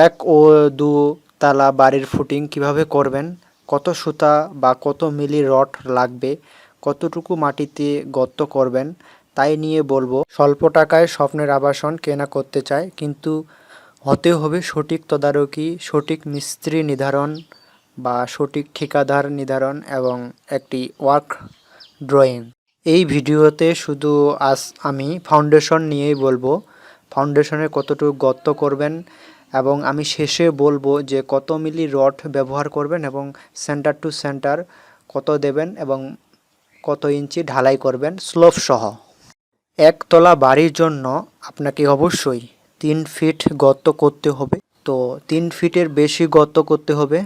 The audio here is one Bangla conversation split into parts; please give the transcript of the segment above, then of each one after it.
এক ও দু তালা বাড়ির ফুটিং কীভাবে করবেন? কত সুতা বা কত মিলি রড লাগবে? কতটুকু মাটিতে গর্ত করবেন? তাই নিয়ে বলব, স্বল্প টাকায় স্বপ্নের আবাসন কেনা করতে চায়, কিন্তু হতে হবে সঠিক তদারকি, সঠিক মিস্ত্রি নির্ধারণ বা সঠিক ঠিকাদার নির্ধারণ এবং একটি ওয়ার্ক ড্রয়িং এই ভিডিওতে শুধু আজ আমি ফাউন্ডেশন নিয়েই বলব। ফাউন্ডেশনে কতটুকু গর্ত করবেন এবং আমি শেষে বলব যে কত মিলি রড ব্যবহার করবেন এবং সেন্টার টু সেন্টার কত দেবেন এবং কত ইঞ্চি ঢালাই করবেন, স্লোপ সহ। একতলা বাড়ির জন্য আপনাকে অবশ্যই তিন ফিট গর্ত করতে হবে। তো তিন ফিটের বেশি গর্ত করতে হবে।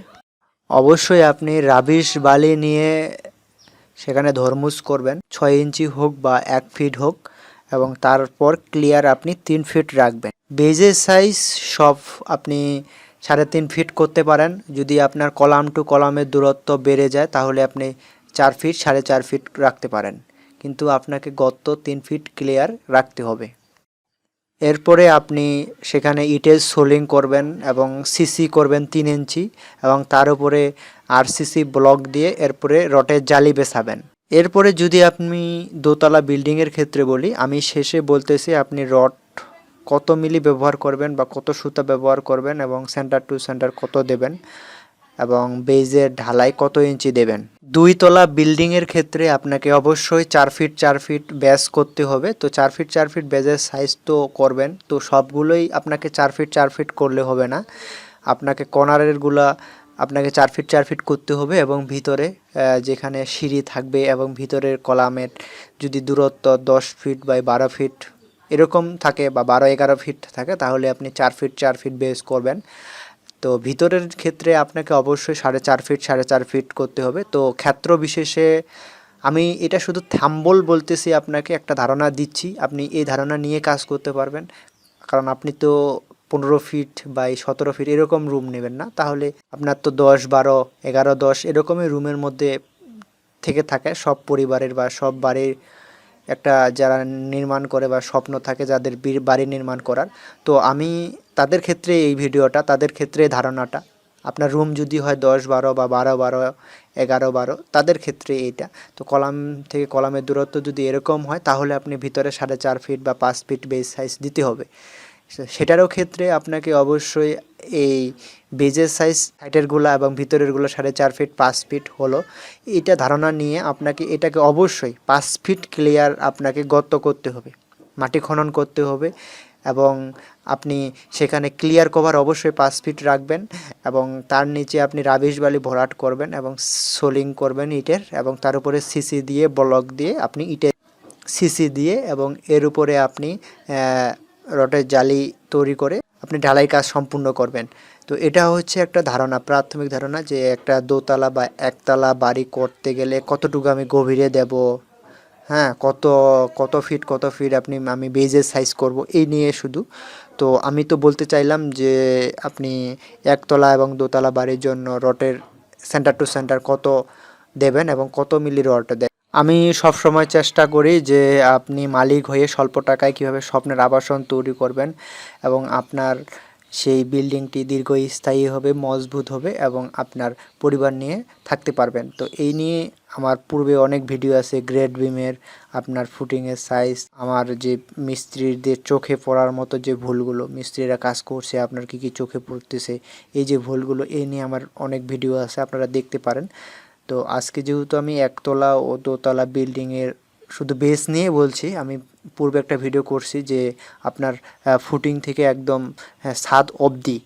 অবশ্যই আপনি রাবিশ বালি নিয়ে সেখানে ধর্মুস করবেন, ছয় ইঞ্চি হোক বা এক ফিট হোক। এবং তারপর ক্লিয়ার আপনি তিন ফিট রাখবেন। বেজের সাইজ সব আপনি সাড়ে তিন ফিট করতে পারেন। যদি আপনার কলাম টু কলামের দূরত্ব বেড়ে যায়, তাহলে আপনি চার ফিট সাড়ে চার ফিট রাখতে পারেন। কিন্তু আপনাকে গর্ত তিন ফিট ক্লিয়ার রাখতে হবে। এরপরে আপনি সেখানে ইটের সোলিং করবেন এবং সিসি করবেন তিন ইঞ্চি এবং তার উপরে আরসিসি ব্লক দিয়ে এরপরে রটের জালি বেছাবেন এরপরে যদি আপনি দোতলা বিল্ডিংয়ের ক্ষেত্রে বলি, আমি শেষে বলতেছি আপনি রড কত মিলি ব্যবহার করবেন বা কত সুতা ব্যবহার করবেন এবং সেন্টার টু সেন্টার কত দেবেন এবং বেজের ঢালাই কত ইঞ্চি দেবেন। দুই তলা বিল্ডিংয়ের ক্ষেত্রে আপনাকে অবশ্যই চার ফিট চার ফিট ব্যাস করতে হবে। তো চার ফিট চার ফিট ব্যাজের সাইজ তো করবেন। তো সবগুলোই আপনাকে চার ফিট চার ফিট করলে হবে না। আপনাকে কর্নারেরগুলা আপনাকে চার ফিট চার ফিট করতে হবে এবং ভিতরে যেখানে সিঁড়ি থাকবে এবং ভিতরের কলামের যদি দূরত্ব দশ ফিট বাই বারো ফিট এরকম থাকে বা বারো এগারো ফিট থাকে, তাহলে আপনি চার ফিট চার ফিট বেস করবেন। তো ভিতরের ক্ষেত্রে আপনাকে অবশ্যই সাড়ে চার ফিট সাড়ে চার ফিট করতে হবে। তো ক্ষেত্র বিশেষে আমি এটা শুধু থাম্বল বলতেছি, আপনাকে একটা ধারণা দিচ্ছি। আপনি এই ধারণা নিয়ে কাজ করতে পারবেন। কারণ আপনি তো পনেরো ফিট বা সতেরো ফিট এরকম রুম নেবেন না। তাহলে আপনার তো দশ, বারো, এগারো, দশ এরকমই রুমের মধ্যে থেকে থাকে। সব পরিবারের বা সব বাড়ির একটা যারা নির্মাণ করে বা স্বপ্ন থাকে যাদের বাড়ি নির্মাণ করার। তো আমি তাদের ক্ষেত্রে এই ভিডিওটা, তাদের ক্ষেত্রে ধারণাটা। আপনার রুম যদি হয় দশ, বারো বা বারো বারো, এগারো, বারো, তাদের ক্ষেত্রে এইটা। তো কলাম থেকে কলামের দূরত্ব যদি এরকম হয়, তাহলে আপনি ভিতরে সাড়ে চার ফিট বা পাঁচ ফিট বেস সাইজ দিতে হবে। সেটারও ক্ষেত্রে আপনাকে অবশ্যই এই বেজের সাইজ সাইটেরগুলো এবং ভিতরেরগুলো সাড়ে চার ফিট পাঁচ ফিট হলো। এটা ধারণা নিয়ে আপনাকে, এটাকে অবশ্যই পাঁচ ফিট ক্লিয়ার আপনাকে গর্ত করতে হবে, মাটি খনন করতে হবে এবং আপনি সেখানে ক্লিয়ার কভার অবশ্যই পাঁচ ফিট রাখবেন এবং তার নিচে আপনি রাবিশ বালি ভরাট করবেন এবং সোলিং করবেন ইটের এবং তার উপরে সিসি দিয়ে ব্লক দিয়ে আপনি ইটের সিসি দিয়ে এবং এর উপরে আপনি রডের জালি তৈরি করে আপনি ঢালাই কাজ সম্পূর্ণ করবেন। তো এটা হচ্ছে একটা ধারণা, প্রাথমিক ধারণা যে একটা দোতলা বা একতলা বাড়ি করতে গেলে কতটুকু আমি গভীরে দেব হ্যাঁ কত কত ফিট কত ফিট আপনি, আমি বেজের সাইজ করব, এই নিয়ে শুধু। তো আমি তো বলতে চাইলাম যে আপনি একতলা এবং দোতলা বাড়ির জন্য রটের সেন্টার টু সেন্টার কত দেবেন এবং কত মিলি রড দেবেন? আমি সব সময় চেষ্টা করি যে আপনি মালিক হয়ে স্বল্প টাকায় কীভাবে স্বপ্নের আবাসন তৈরি করবেন এবং আপনার সেই বিল্ডিংটি দীর্ঘস্থায়ী হবে, মজবুত হবে এবং আপনার পরিবার নিয়ে থাকতে পারবেন। তো এই নিয়ে আমার পূর্বে অনেক ভিডিও আছে গ্রেড বিমের আপনার ফুটিংয়ের সাইজ আমার যে মিস্ত্রিদের চোখে পড়ার মতো যে ভুলগুলো, মিস্ত্রিরা কাজ করছে, আপনার কি কি চোখে পড়তেছে, এই যে ভুলগুলো, এই নিয়ে আমার অনেক ভিডিও আছে, আপনারা দেখতে পারেন। তো আজকে যেহেতু আমি একতলা ও দোতলা বিল্ডিংয়ের শুধু বেস নিয়ে বলছি, আমি পূর্বে একটা ভিডিও করছি যে আপনার ফুটিং থেকে একদম ছাদ অবধি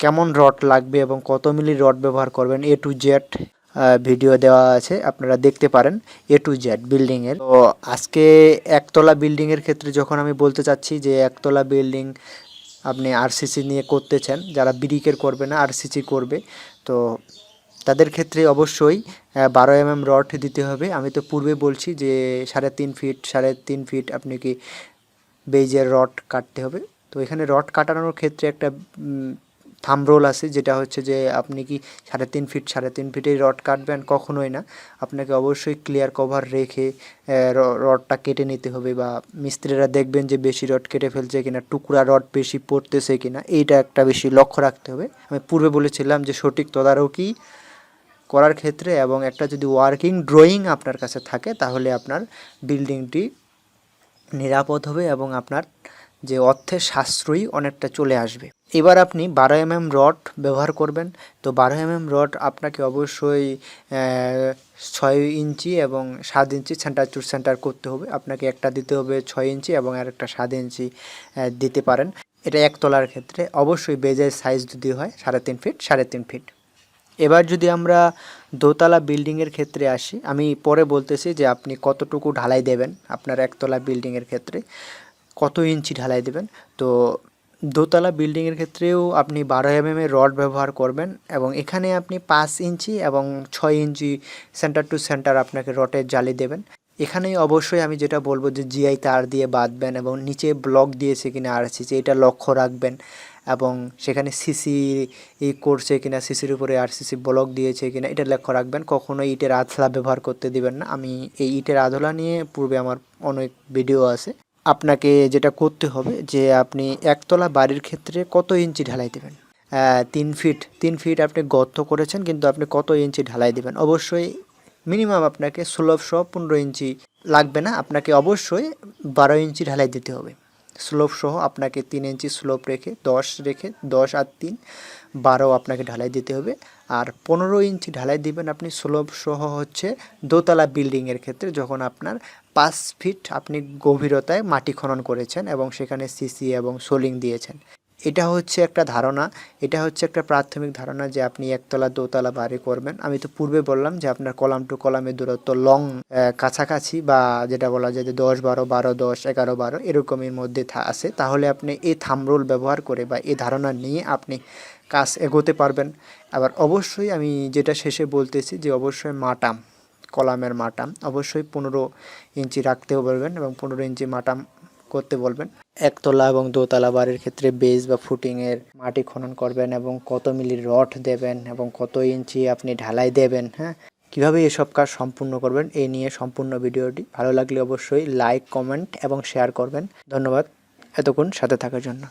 কেমন রড লাগবে এবং কত মিলি রড ব্যবহার করবেন এ টু জেড ভিডিও দেওয়া আছে, আপনারা দেখতে পারেন এ টু জেড বিল্ডিংয়ের তো আজকে একতলা বিল্ডিংয়ের ক্ষেত্রে যখন আমি বলতে চাচ্ছি যে একতলা বিল্ডিং আপনি আরসিসি নিয়ে করতে চান যারা বিরিকের করবে না আরসিসি করবে, তো তাদের ক্ষেত্রে অবশ্যই বারো এম এম রড দিতে হবে। আমি তো পূর্বে বলছি যে সাড়ে তিন ফিট, সাড়ে তিন ফিট আপনি কি বেজের রড কাটতে হবে। তো এখানে রড কাটানোর ক্ষেত্রে একটা থামরোল আছে যেটা হচ্ছে যে আপনি কি সাড়ে তিন ফিট, সাড়ে তিন ফিটেই রড কাটবেন, কখনোই না। আপনাকে অবশ্যই ক্লিয়ার কভার রেখে রডটা কেটে নিতে হবে বা মিস্ত্রিরা দেখবেন যে বেশি রড কেটে ফেলছে কিনা, টুকরা রড বেশি পড়তেছে কিনা, এইটা একটা বেশি লক্ষ্য রাখতে হবে। আমি পূর্বে বলেছিলাম যে সঠিক তদারকি করার ক্ষেত্রে এবং একটা যদি ওয়ার্কিং ড্রয়িং আপনার কাছে থাকে, তাহলে আপনার বিল্ডিংটি নিরাপদ হবে এবং আপনার যে অর্থের সাশ্রয়ী অনেকটা চলে আসবে। এবার আপনি বারো এম এম রড ব্যবহার করবেন। তো বারো এম এম রড আপনাকে অবশ্যই ছয় ইঞ্চি এবং সাত ইঞ্চি সেন্টার টু সেন্টার করতে হবে। আপনাকে একটা দিতে হবে ছয় ইঞ্চি এবং আরেকটা সাত ইঞ্চি দিতে পারেন। এটা একতলার ক্ষেত্রে। অবশ্যই বেজের সাইজ যদি হয়, সাড়ে তিন ফিট সাড়ে তিন ফিট এবার যদি আমরা দোতলা বিল্ডিংয়ের ক্ষেত্রে আসি, আমি পরে বলতেছি যে আপনি কতটুকু ঢালাই দেবেন আপনার একতলা বিল্ডিংয়ের ক্ষেত্রে, কত ইঞ্চি ঢালাই দেবেন? তো দোতলা বিল্ডিংয়ের ক্ষেত্রেও আপনি বারো এম এর রড ব্যবহার করবেন এবং এখানে আপনি পাঁচ ইঞ্চি এবং ছয় ইঞ্চি সেন্টার টু সেন্টার আপনাকে রডের জালি দেবেন। এখানেই অবশ্যই আমি যেটা বলব যে জিআই তার দিয়ে বাঁধবেন এবং নিচে ব্লক দিয়েছে কিনা আরসিসি এটা লক্ষ্য রাখবেন। এবং সেখানে সিসি করছে কিনা সিসির উপরে আর সিসি ব্লক দিয়েছে কিনা, এটা লক্ষ্য রাখবেন। কখনো ইটের আধলা ব্যবহার করতে দিবেন না। আমি এই ইটের আধলা নিয়ে পূর্বে আমার অনেক ভিডিও আছে। আপনাকে যেটা করতে হবে যে, আপনি একতলা বাড়ির ক্ষেত্রে কত ইঞ্চি ঢালাই দেবেন? তিন ফিট। তিন ফিট আপনি গর্ত করেছেন, কিন্তু আপনি কত ইঞ্চি ঢালাই দেবেন? অবশ্যই মিনিমাম আপনাকে ষোলোশো পনেরো ইঞ্চি লাগবে না। আপনাকে অবশ্যই বারো ইঞ্চি ঢালাই দিতে হবে। স্লোপ সহ আপনাকে তিন ইঞ্চি স্লোপ রেখে, দশ রেখে, দশ আর তিন, বারো আপনাকে ঢালাই দিতে হবে। আর পনেরো ইঞ্চি ঢালাই দিবেন আপনি স্লোপ সহ হচ্ছে দোতলা বিল্ডিংয়ের ক্ষেত্রে, যখন আপনার পাঁচ ফিট আপনি গভীরতায় মাটি খনন করেছেন এবং সেখানে সিসি এবং সোলিং দিয়েছেন। এটা হচ্ছে একটা ধারণা, এটা হচ্ছে একটা প্রাথমিক ধারণা যে আপনি একতলা, দোতলা বাড়ি করবেন। আমি তো পূর্বে বললাম যে আপনার কলাম টু কলামের দূরত্ব লং কাছাকাছি বা যেটা বলা যায় যে দশ বারো বারো দশ, এগারো বারো এরকমের মধ্যে আছে। তাহলে আপনি এই থামরোল ব্যবহার করে বা এই ধারণা নিয়ে আপনি কাজ এগোতে পারবেন। আবার অবশ্যই আমি যেটা শেষে বলতেছি যে অবশ্যই মাটাম, কলামের মাটাম অবশ্যই পনেরো ইঞ্চি রাখতেও বলবেন এবং পনেরো ইঞ্চি মাটাম করতে বলবেন? একতলা এবং দোতলা বাড়ির ক্ষেত্রে বেস বা ফুটিংয়ের মাটি খনন করবেন এবং কত মিলি রড দেবেন এবং কত ইঞ্চি আপনি ঢালাই দেবেন হ্যাঁ? কীভাবে এসব কাজ সম্পূর্ণ করবেন এই নিয়ে সম্পূর্ণ ভিডিওটি ভালো লাগলে অবশ্যই লাইক, কমেন্ট এবং শেয়ার করবেন। ধন্যবাদ এতক্ষণ সাথে থাকার জন্য।